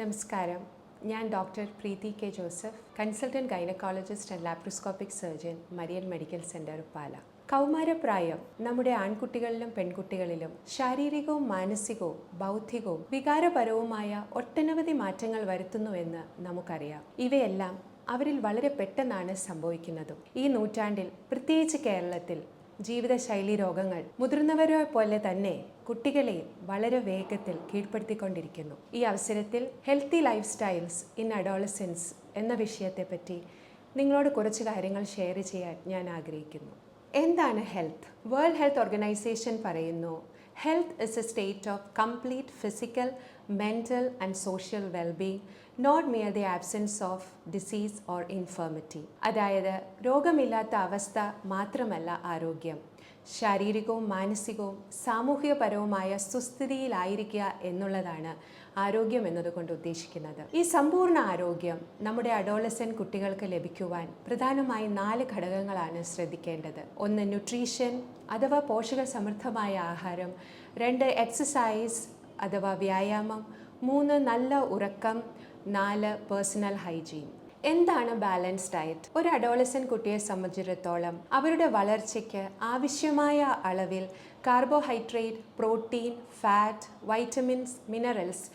നമസ്കാരം. ഞാൻ doctor Preethi K Joseph consultant gynaecologist and laparoscopic surgeon Marian medical centre Pala കൗമാരപ്രായം നമ്മുടെ ആൺകുട്ടികളിലും പെൺകുട്ടികളിലും ശാരീരികവും മാനസികവും ബൗദ്ധികവും വികാരപരവുമായ ഒട്ടനവധി മാറ്റങ്ങൾ വരുത്തുന്നുവെന്ന് നമുക്കറിയാം. ഇവയെല്ലാം അവരിൽ വളരെ പെട്ടെന്നാണ് സംഭവിക്കുന്നതും. ഈ നൂറ്റാണ്ടിൽ പ്രത്യേകിച്ച് കേരളത്തിൽ ജീവിതശൈലി രോഗങ്ങൾ മുതിർന്നവരെ പോലെ തന്നെ കുട്ടികളെയും വളരെ വേഗത്തിൽ കീഴ്പ്പെടുത്തിക്കൊണ്ടിരിക്കുന്നു. ഈ അവസരത്തിൽ healthy life styles in adolescence എന്ന വിഷയത്തെപ്പറ്റി നിങ്ങളോട് കുറച്ച് കാര്യങ്ങൾ ഷെയർ ചെയ്യാൻ ഞാൻ ആഗ്രഹിക്കുന്നു. എന്താണ് ഹെൽത്ത് വേൾഡ് ഹെൽത്ത് ഓർഗനൈസേഷൻ പറയുന്നു health is a state of complete physical mental and social wellbeing not mere the absence of disease or infirmity അതായത് രോഗമില്ലാത്ത അവസ്ഥ മാത്രമല്ല ആരോഗ്യം. ശാരീരികവും മാനസികവും സാമൂഹികപരവുമായ സുസ്ഥിതിയിലായിരിക്കുക എന്നുള്ളതാണ് ആരോഗ്യം എന്നതുകൊണ്ട് ഉദ്ദേശിക്കുന്നത്. ഈ സമ്പൂർണ ആരോഗ്യം നമ്മുടെ അഡോളസൻ കുട്ടികൾക്ക് ലഭിക്കുവാൻ പ്രധാനമായി നാല് ഘടകങ്ങളാണ് ശ്രദ്ധിക്കേണ്ടത്. ഒന്ന് ന്യൂട്രീഷൻ അഥവാ പോഷക സമൃദ്ധമായ ആഹാരം രണ്ട് എക്സസൈസ് അഥവാ വ്യായാമം മൂന്ന് നല്ല ഉറക്കം നാല് പേഴ്സണൽ ഹൈജീൻ. എന്താണ് ബാലൻസ് ഡയറ്റ് ഒരു അഡോളസൻ കുട്ടിയെ സംബന്ധിച്ചിടത്തോളം അവരുടെ വളർച്ചയ്ക്ക് ആവശ്യമായ അളവിൽ carbohydrate protein fat vitamins minerals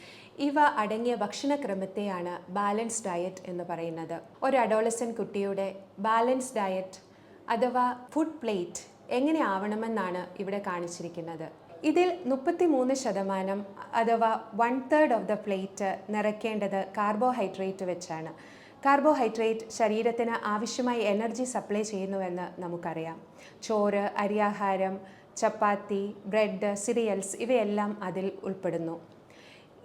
ഇവ അടങ്ങിയ ഭക്ഷണക്രമത്തെയാണ് ബാലൻസ് ഡയറ്റ് എന്ന് പറയുന്നത്. ഒരു അഡോളസൻ കുട്ടിയുടെ ബാലൻസ് ഡയറ്റ് അഥവാ ഫുഡ് പ്ലേറ്റ് എങ്ങനെ ആവണമെന്നാണ് ഇവിടെ കാണിച്ചിരിക്കുന്നത്. ഇതിൽ മുപ്പത്തി മൂന്ന് ശതമാനം അഥവാ one third of the plate നിറയ്ക്കേണ്ടത് carbohydrate വെച്ചാണ്. കാർബോഹൈഡ്രേറ്റ് ശരീരത്തിന് ആവശ്യമായി എനർജി സപ്ലൈ ചെയ്യുന്നുവെന്ന് നമുക്കറിയാം. ചോറ് അരിയാഹാരം ചപ്പാത്തി ബ്രെഡ് സിറിയൽസ് ഇവയെല്ലാം അതിൽ ഉൾപ്പെടുന്നു.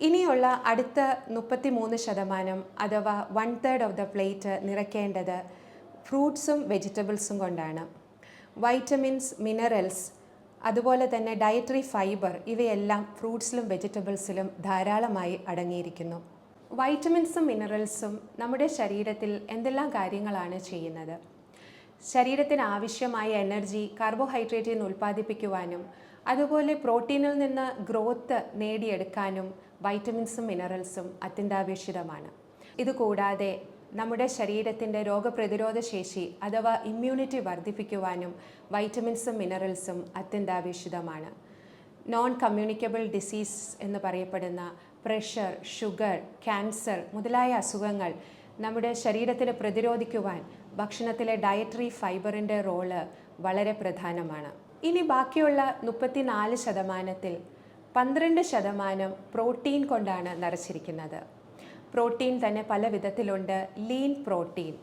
ഇനിയുള്ള അടുത്ത മുപ്പത്തി മൂന്ന് ശതമാനം അഥവാ one third of the plate നിറയ്ക്കേണ്ടത് ഫ്രൂട്ട്സും വെജിറ്റബിൾസും കൊണ്ടാണ്. വൈറ്റമിൻസ് മിനറൽസ് അതുപോലെ തന്നെ ഡയറ്ററി ഫൈബർ ഇവയെല്ലാം ഫ്രൂട്ട്സിലും വെജിറ്റബിൾസിലും ധാരാളമായി അടങ്ങിയിരിക്കുന്നു. വൈറ്റമിൻസും മിനറൽസും നമ്മുടെ ശരീരത്തിൽ എന്തെല്ലാം കാര്യങ്ങളാണ് ചെയ്യുന്നത്? ശരീരത്തിന് ആവശ്യമായ എനർജി കാർബോഹൈഡ്രേറ്റിൽ നിന്ന് ഉൽപ്പാദിപ്പിക്കുവാനും അതുപോലെ പ്രോട്ടീനിൽ നിന്ന് ഗ്രോത്ത് നേടിയെടുക്കാനും വൈറ്റമിൻസും മിനറൽസും അത്യന്താപേക്ഷിതമാണ്. ഇതുകൂടാതെ നമ്മുടെ ശരീരത്തിന്റെ രോഗപ്രതിരോധ ശേഷി അഥവാ ഇമ്മ്യൂണിറ്റി വർദ്ധിപ്പിക്കുവാനും വൈറ്റമിൻസും മിനറൽസും അത്യന്താപേക്ഷിതമാണ്. നോൺ കമ്മ്യൂണിക്കബിൾ ഡിസീസ് എന്ന് പറയപ്പെടുന്ന പ്രഷർ ഷുഗർ ക്യാൻസർ മുതലായ അസുഖങ്ങൾ നമ്മുടെ ശരീരത്തിന് പ്രതിരോധിക്കുവാൻ ഭക്ഷണത്തിലെ ഡയറ്ററി ഫൈബറിന്റെ റോൾ വളരെ പ്രധാനമാണ്. ഇനി ബാക്കിയുള്ള മുപ്പത്തിനാല് ശതമാനത്തിൽ പന്ത്രണ്ട് ശതമാനം പ്രോട്ടീൻ കൊണ്ടാണ് നിറച്ചിരിക്കുന്നത്. പ്രോട്ടീൻ തന്നെ പല വിധത്തിലുണ്ട്. ലീൻ പ്രോട്ടീൻ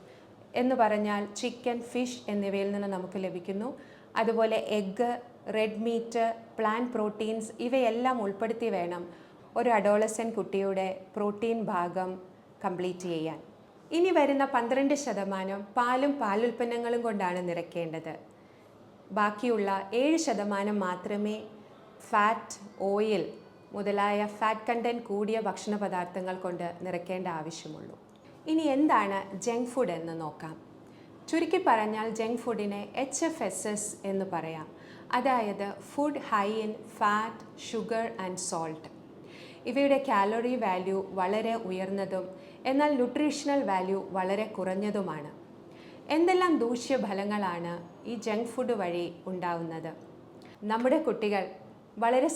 എന്ന് പറഞ്ഞാൽ ചിക്കൻ ഫിഷ് എന്നിവയിൽ നിന്ന് നമുക്ക് ലഭിക്കുന്നു. അതുപോലെ egg red meat plant proteins ഇവയെല്ലാം ഉൾപ്പെടുത്തി വേണം ഒരു അഡോളസൻ കുട്ടിയുടെ പ്രോട്ടീൻ ഭാഗം കംപ്ലീറ്റ് ചെയ്യാൻ. ഇനി വരുന്ന പന്ത്രണ്ട് ശതമാനം പാലും പാലുൽപ്പന്നങ്ങളും കൊണ്ടാണ് നിറയ്ക്കേണ്ടത്. ബാക്കിയുള്ള ഏഴ് ശതമാനം മാത്രമേ ഫാറ്റ് ഓയിൽ മുതലായ ഫാറ്റ് കണ്ടന്റ് കൂടിയ ഭക്ഷണ പദാർത്ഥങ്ങൾ കൊണ്ട് നിറയ്ക്കേണ്ട ആവശ്യമുള്ളൂ. ഇനി എന്താണ് ജങ്ക് ഫുഡ് എന്ന് നോക്കാം. ചുരുക്കി പറഞ്ഞാൽ ജങ്ക് ഫുഡിനെ എച്ച് എഫ് എസ് എസ് എന്ന് പറയാം. അതായത് food high in fat sugar and salt ഇവയുടെ കാലറി വാല്യൂ വളരെ ഉയർന്നതും എന്നാൽ ന്യൂട്രീഷണൽ വാല്യൂ വളരെ കുറഞ്ഞതുമാണ്. എന്തെല്ലാം ദൂഷ്യഫലങ്ങളാണ് ഈ ജങ്ക് ഫുഡ് വഴി ഉണ്ടാവുന്നത്? നമ്മുടെ കുട്ടികൾ വളരെ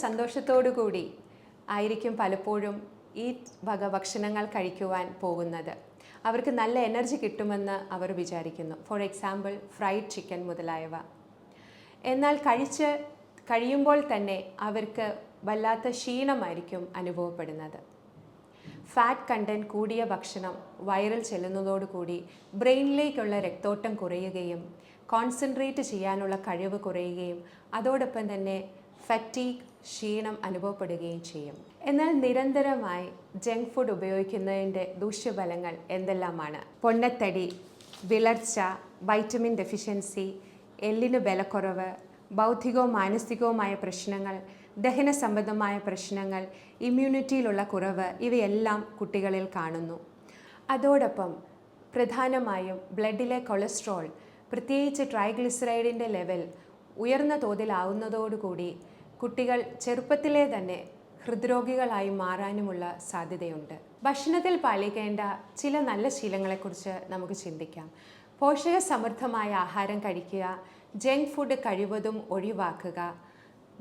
കൂടി ആയിരിക്കും പലപ്പോഴും ഈ വക ഭക്ഷണങ്ങൾ കഴിക്കുവാൻ പോകുന്നത്. അവർക്ക് നല്ല എനർജി കിട്ടുമെന്ന് അവർ വിചാരിക്കുന്നു. ഫോർ എക്സാമ്പിൾ ഫ്രൈഡ് ചിക്കൻ മുതലായവ. എന്നാൽ കഴിച്ച് കഴിയുമ്പോൾ തന്നെ അവർക്ക് വല്ലാത്ത ക്ഷീണമായിരിക്കും അനുഭവപ്പെടുന്നത്. ഫാറ്റ് കണ്ടന്റ് കൂടിയ ഭക്ഷണം വയറിൽ ചെല്ലുന്നതോടുകൂടി ബ്രെയിനിലേക്കുള്ള രക്തോട്ടം കുറയുകയും കോൺസെൻട്രേറ്റ് ചെയ്യാനുള്ള കഴിവ് കുറയുകയും അതോടൊപ്പം തന്നെ ഫറ്റീഗ് ക്ഷീണം അനുഭവപ്പെടുകയും ചെയ്യും. എന്നാൽ നിരന്തരമായി ജങ്ക് ഫുഡ് ഉപയോഗിക്കുന്നതിന്റെ ദൂഷ്യഫലങ്ങൾ എന്തെല്ലാമാണ്? പൊണ്ണത്തടി വിളർച്ച വൈറ്റമിൻ ഡെഫിഷ്യൻസി എല്ലിന് ബലക്കുറവ് ബൗദ്ധികവും മാനസികവുമായ പ്രശ്നങ്ങൾ ദഹന സംബന്ധമായ പ്രശ്നങ്ങൾ ഇമ്മ്യൂണിറ്റിയിലുള്ള കുറവ് ഇവയെല്ലാം കുട്ടികളിൽ കാണുന്നു. അതോടൊപ്പം പ്രധാനമായും ബ്ലഡിലെ കൊളസ്ട്രോൾ പ്രത്യേകിച്ച് ട്രൈഗ്ലിസറൈഡിന്റെ ലെവൽ ഉയർന്ന തോതിലാവുന്നതോടുകൂടി കുട്ടികൾ ചെറുപ്പത്തിലെ തന്നെ ഹൃദ്രോഗികളായി മാറാനുമുള്ള സാധ്യതയുണ്ട്. ഭക്ഷണത്തിൽ പാലിക്കേണ്ട ചില നല്ല ശീലങ്ങളെക്കുറിച്ച് നമുക്ക് ചിന്തിക്കാം. പോഷക സമൃദ്ധമായ ആഹാരം കഴിക്കുക ജങ്ക് ഫുഡ് കഴിവതും ഒഴിവാക്കുക.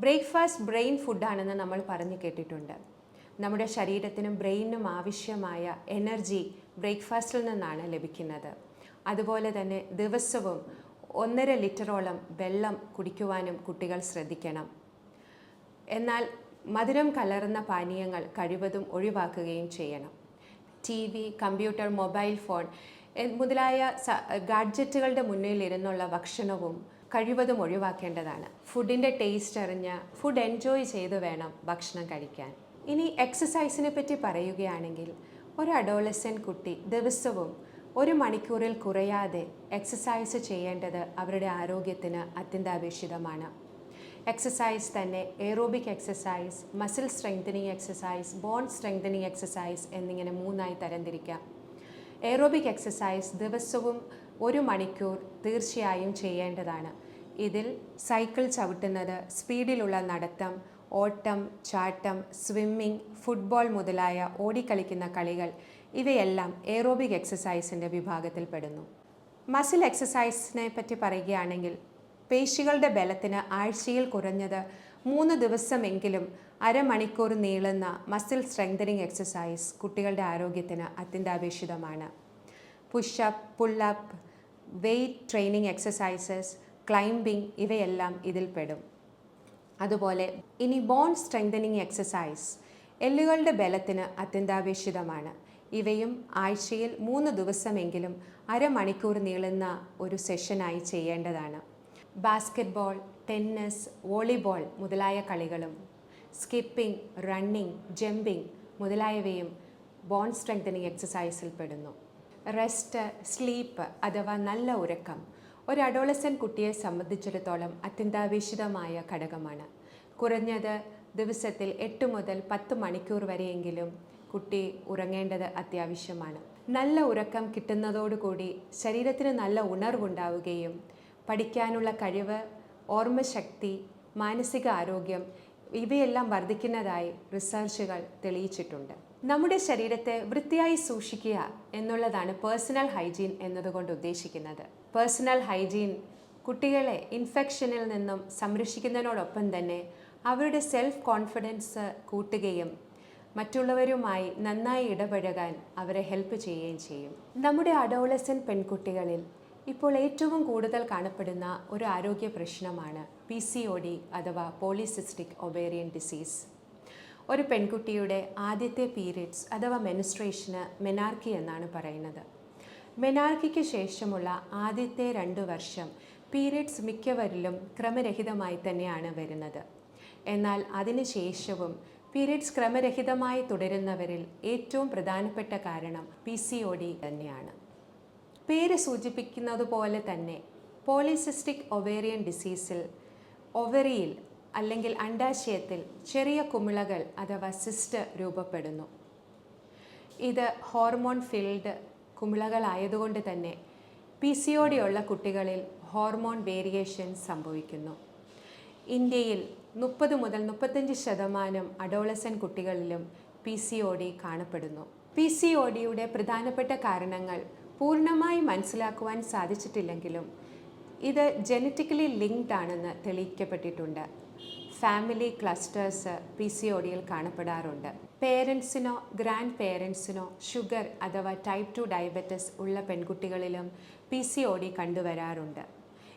ബ്രേക്ക്ഫാസ്റ്റ് ബ്രെയിൻ ഫുഡാണെന്ന് നമ്മൾ പറഞ്ഞു കേട്ടിട്ടുണ്ട്. നമ്മുടെ ശരീരത്തിനും ബ്രെയിനിനും ആവശ്യമായ എനർജി ബ്രേക്ക്ഫാസ്റ്റിൽ നിന്നാണ് ലഭിക്കുന്നത്. അതുപോലെ തന്നെ ദിവസവും ഒന്നര ലിറ്ററോളം വെള്ളം കുടിക്കുവാനും കുട്ടികൾ ശ്രദ്ധിക്കണം. എന്നാൽ മധുരം കലർന്ന പാനീയങ്ങൾ കഴിവതും ഒഴിവാക്കുകയും ചെയ്യണം. T V computer mobile phone മുതലായ ഗാഡ്ജറ്റുകളുടെ മുന്നിൽ ഇരുന്നുള്ള ഭക്ഷണവും കഴിവതും ഒഴിവാക്കേണ്ടതാണ്. ഫുഡിന്റെ ടേസ്റ്റ് അറിഞ്ഞ് ഫുഡ് എൻജോയ് ചെയ്ത് വേണം ഭക്ഷണം കഴിക്കാൻ. ഇനി എക്സസൈസിനെ പറ്റി പറയുകയാണെങ്കിൽ ഒരു അഡോളസൻ കുട്ടി ദിവസവും ഒരു മണിക്കൂറിൽ കുറയാതെ എക്സസൈസ് ചെയ്യേണ്ടത് അവരുടെ ആരോഗ്യത്തിന് അത്യന്താപേക്ഷിതമാണ്. എക്സസൈസ് തന്നെ aerobic exercise muscle strengthening exercise bone strengthening exercise എന്നിങ്ങനെ മൂന്നായി തരംതിരിക്കാം. എയറോബിക് എക്സസൈസ് ദിവസവും ഒരു മണിക്കൂർ തീർച്ചയായും ചെയ്യേണ്ടതാണ്. ഇതിൽ സൈക്കിൾ ചവിട്ടുന്നത് സ്പീഡിലുള്ള നടത്തം ഓട്ടം ചാട്ടം സ്വിമ്മിംഗ് ഫുട്ബോൾ മുതലായ ഓടിക്കളിക്കുന്ന കളികൾ ഇവയെല്ലാം എയറോബിക് എക്സസൈസിന്റെ വിഭാഗത്തിൽപ്പെടുന്നു. മസിൽ എക്സസൈസിനെ പറ്റി പറയുകയാണെങ്കിൽ പേശികളുടെ ബലത്തിന് ആഴ്ചയിൽ കുറഞ്ഞത് മൂന്ന് ദിവസമെങ്കിലും അരമണിക്കൂർ നീളുന്ന മസിൽ സ്ട്രെങ്തനിങ് എക്സസൈസ് കുട്ടികളുടെ ആരോഗ്യത്തിന് അത്യന്താപേക്ഷിതമാണ്. Pushup pullup weight training exercises climbing ഇവയെല്ലാം ഇതിൽ പെടും. അതുപോലെ ഇനി ബോൺ സ്ട്രെങ്തനിങ് എക്സസൈസ് എല്ലുകളുടെ ബലത്തിന് അത്യന്താപേക്ഷിതമാണ്. ഇവയും ആഴ്ചയിൽ മൂന്ന് ദിവസമെങ്കിലും അരമണിക്കൂർ നീളുന്ന ഒരു സെഷനായി ചെയ്യേണ്ടതാണ്. ബാസ്കറ്റ്ബോൾ ടെന്നീസ് വോളിബോൾ മുതലായ കളികളും സ്കിപ്പിംഗ് റണ്ണിംഗ് ജമ്പിംഗ് മുതലായവയും ബോൺ സ്ട്രെങ്തനിങ് എക്സസൈസിൽ പെടുന്നു. റെസ്റ്റ് സ്ലീപ്പ് അഥവാ നല്ല ഉറക്കം ഒരു അഡോളസൻ കുട്ടിയെ സംബന്ധിച്ചിടത്തോളം അത്യന്താപേക്ഷിതമായ ഘടകമാണ്. കുറഞ്ഞത് ദിവസത്തിൽ എട്ട് മുതൽ പത്ത് മണിക്കൂർ വരെയെങ്കിലും കുട്ടി ഉറങ്ങേണ്ടത് അത്യാവശ്യമാണ്. നല്ല ഉറക്കം കിട്ടുന്നതോടുകൂടി ശരീരത്തിന് നല്ല ഉണർവുണ്ടാവുകയും പഠിക്കാനുള്ള കഴിവ് ഓർമ്മശക്തി മാനസിക ആരോഗ്യം ഇവയെല്ലാം വർദ്ധിക്കുന്നതായി റിസർച്ചുകൾ തെളിയിച്ചിട്ടുണ്ട്. നമ്മുടെ ശരീരത്തെ വൃത്തിയായി സൂക്ഷിക്കുക എന്നുള്ളതാണ് പേഴ്സണൽ ഹൈജീൻ എന്നതുകൊണ്ട് ഉദ്ദേശിക്കുന്നത്. പേഴ്സണൽ ഹൈജീൻ കുട്ടികളെ ഇൻഫെക്ഷനിൽ നിന്നും സംരക്ഷിക്കുന്നതിനോടൊപ്പം തന്നെ അവരുടെ സെൽഫ് കോൺഫിഡൻസ് കൂട്ടുകയും മറ്റുള്ളവരുമായി നന്നായി ഇടപഴകാൻ അവരെ ഹെൽപ്പ് ചെയ്യുകയും ചെയ്യും. നമ്മുടെ അഡോളസൻ പെൺകുട്ടികളിൽ ഇപ്പോൾ ഏറ്റവും കൂടുതൽ കാണപ്പെടുന്ന ഒരു ആരോഗ്യ പ്രശ്നമാണ് പി സി ഒ ഡി അഥവാ പോളിസിസ്റ്റിക് ഒബേറിയൻ ഡിസീസ് ഒരു പെൺകുട്ടിയുടെ ആദ്യത്തെ പീരിയഡ്സ് അഥവാ മെനിസ്ട്രേഷന് മെനാർക്കി എന്നാണ് പറയുന്നത്. മെനാർക്കിക്ക് ശേഷമുള്ള ആദ്യത്തെ രണ്ട് വർഷം പീരിയഡ്സ് മിക്കവരിലും ക്രമരഹിതമായി തന്നെയാണ് വരുന്നത്. എന്നാൽ അതിനുശേഷവും പീരിയഡ്സ് ക്രമരഹിതമായി തുടരുന്നവരിൽ ഏറ്റവും പ്രധാനപ്പെട്ട കാരണം പി സി ഒ ഡി തന്നെയാണ്. പേര് സൂചിപ്പിക്കുന്നത് പോലെ തന്നെ പോളിസിസ്റ്റിക് ഒവേറിയൻ ഡിസീസിൽ ഒവറിയിൽ അല്ലെങ്കിൽ അണ്ടാശയത്തിൽ ചെറിയ കുമിളകൾ അഥവാ സിസ്റ്റ് രൂപപ്പെടുന്നു. ഇത് ഹോർമോൺ ഫിൽഡ് കുമിളകളായതുകൊണ്ട് തന്നെ പി സി ഒ ഡി ഉള്ള കുട്ടികളിൽ ഹോർമോൺ വേരിയേഷൻ സംഭവിക്കുന്നു. ഇന്ത്യയിൽ മുപ്പത് മുതൽ മുപ്പത്തഞ്ച് ശതമാനം അഡോളസൻ കുട്ടികളിലും പി സി ഒ ഡി കാണപ്പെടുന്നു. പി സി ഒ ഡിയുടെ പ്രധാനപ്പെട്ട കാരണങ്ങൾ പൂർണമായി മനസ്സിലാക്കുവാൻ സാധിച്ചിട്ടില്ലെങ്കിലും ഇത് ജനറ്റിക്കലി ലിങ്ക്ഡ് ആണെന്ന് തെളിയിക്കപ്പെട്ടിട്ടുണ്ട്. Family clusters P C O ഡിയിൽ കാണപ്പെടാറുണ്ട്. പേരൻസിനോ ഗ്രാൻഡ് പേരൻസിനോ ഷുഗർ അഥവാ ടൈപ്പ് ടു ഡയബറ്റിസ് ഉള്ള പെൺകുട്ടികളിലും പി സി ഒ ഡി കണ്ടുവരാറുണ്ട്.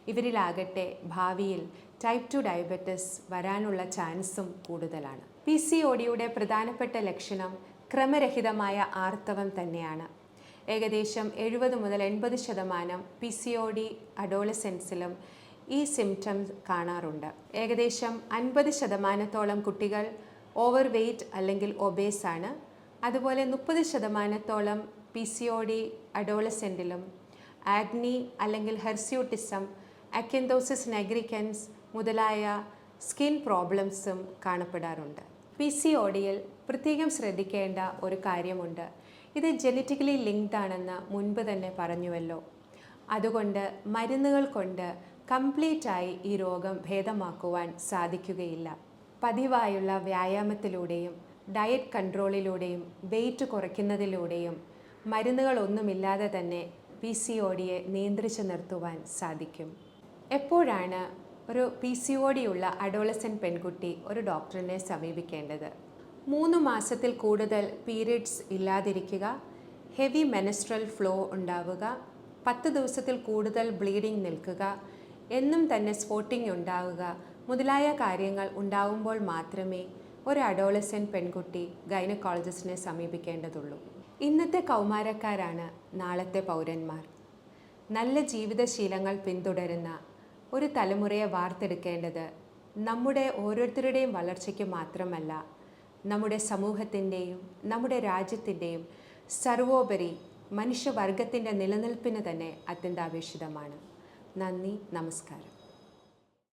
ഇവരിലാകട്ടെ ഭാവിയിൽ ടൈപ്പ് ടു ഡയബറ്റിസ് വരാനുള്ള ചാൻസും കൂടുതലാണ്. പി സി ഒ ഡിയുടെ പ്രധാനപ്പെട്ട ലക്ഷണം ക്രമരഹിതമായ ആർത്തവം തന്നെയാണ്. ഏകദേശം എഴുപത് മുതൽ എൺപത് ശതമാനം പി സി ഒ ഡി അഡോളസെൻസിലും ഈ സിംറ്റംസ് കാണാറുണ്ട്. ഏകദേശം അൻപത് ശതമാനത്തോളം കുട്ടികൾ ഓവർ വെയ്റ്റ് അല്ലെങ്കിൽ ഒബേസ് ആണ്. അതുപോലെ മുപ്പത് ശതമാനത്തോളം പി സി ഒ ഡി അഡോളസെന്റിലും ആഗ്നി അല്ലെങ്കിൽ ഹെർസ്യൂട്ടിസം അക്കൻതോസിസ് നെഗ്രിക്കൻസ് മുതലായ സ്കിൻ പ്രോബ്ലംസും കാണപ്പെടാറുണ്ട്. പി സി ഒ ഡിയിൽ പ്രത്യേകം ശ്രദ്ധിക്കേണ്ട ഒരു കാര്യമുണ്ട്. ഇത് ജനറ്റിക്കലി ലിങ്ക്ഡ് ആണെന്ന് മുൻപ് തന്നെ പറഞ്ഞുവല്ലോ. അതുകൊണ്ട് മരുന്നുകൾ കൊണ്ട് കംപ്ലീറ്റായി ഈ രോഗം ഭേദമാക്കുവാൻ സാധിക്കുകയില്ല. പതിവായുള്ള വ്യായാമത്തിലൂടെയും ഡയറ്റ് കൺട്രോളിലൂടെയും വെയിറ്റ് കുറയ്ക്കുന്നതിലൂടെയും മരുന്നുകളൊന്നുമില്ലാതെ തന്നെ പി സി ഒ ഡിയെ നിയന്ത്രിച്ചു നിർത്തുവാൻ സാധിക്കും. എപ്പോഴാണ് ഒരു പി സി ഒ ഡി ഉള്ള അഡോളസൻ പെൺകുട്ടി ഒരു ഡോക്ടറിനെ സമീപിക്കേണ്ടത്? മൂന്ന് മാസത്തിൽ കൂടുതൽ പീരിയഡ്സ് ഇല്ലാതിരിക്കുക ഹെവി മെനസ്ട്രൽ ഫ്ലോ ഉണ്ടാവുക പത്ത് ദിവസത്തിൽ കൂടുതൽ ബ്ലീഡിംഗ് നിൽക്കുക എന്നും തന്നെ സ്പോട്ടിംഗ് ഉണ്ടാവുക മുതലായ കാര്യങ്ങൾ ഉണ്ടാവുമ്പോൾ മാത്രമേ ഒരു അഡോളസൻ പെൺകുട്ടി ഗൈനക്കോളജിസ്റ്റിനെ സമീപിക്കേണ്ടതുള്ളൂ. ഇന്നത്തെ കൗമാരക്കാരാണ് നാളത്തെ പൗരന്മാർ. നല്ല ജീവിതശീലങ്ങൾ പിന്തുടരുന്ന ഒരു തലമുറയെ വാർത്തെടുക്കേണ്ടത് നമ്മുടെ ഓരോരുത്തരുടെയും വളർച്ചയ്ക്ക് മാത്രമല്ല നമ്മുടെ സമൂഹത്തിന്റെയും നമ്മുടെ രാജ്യത്തിന്റെയും സർവോപരി മനുഷ്യവർഗത്തിന്റെ നിലനിൽപ്പിന് തന്നെ അത്യന്താപേക്ഷിതമാണ്. നന്ദി നമസ്കാരം.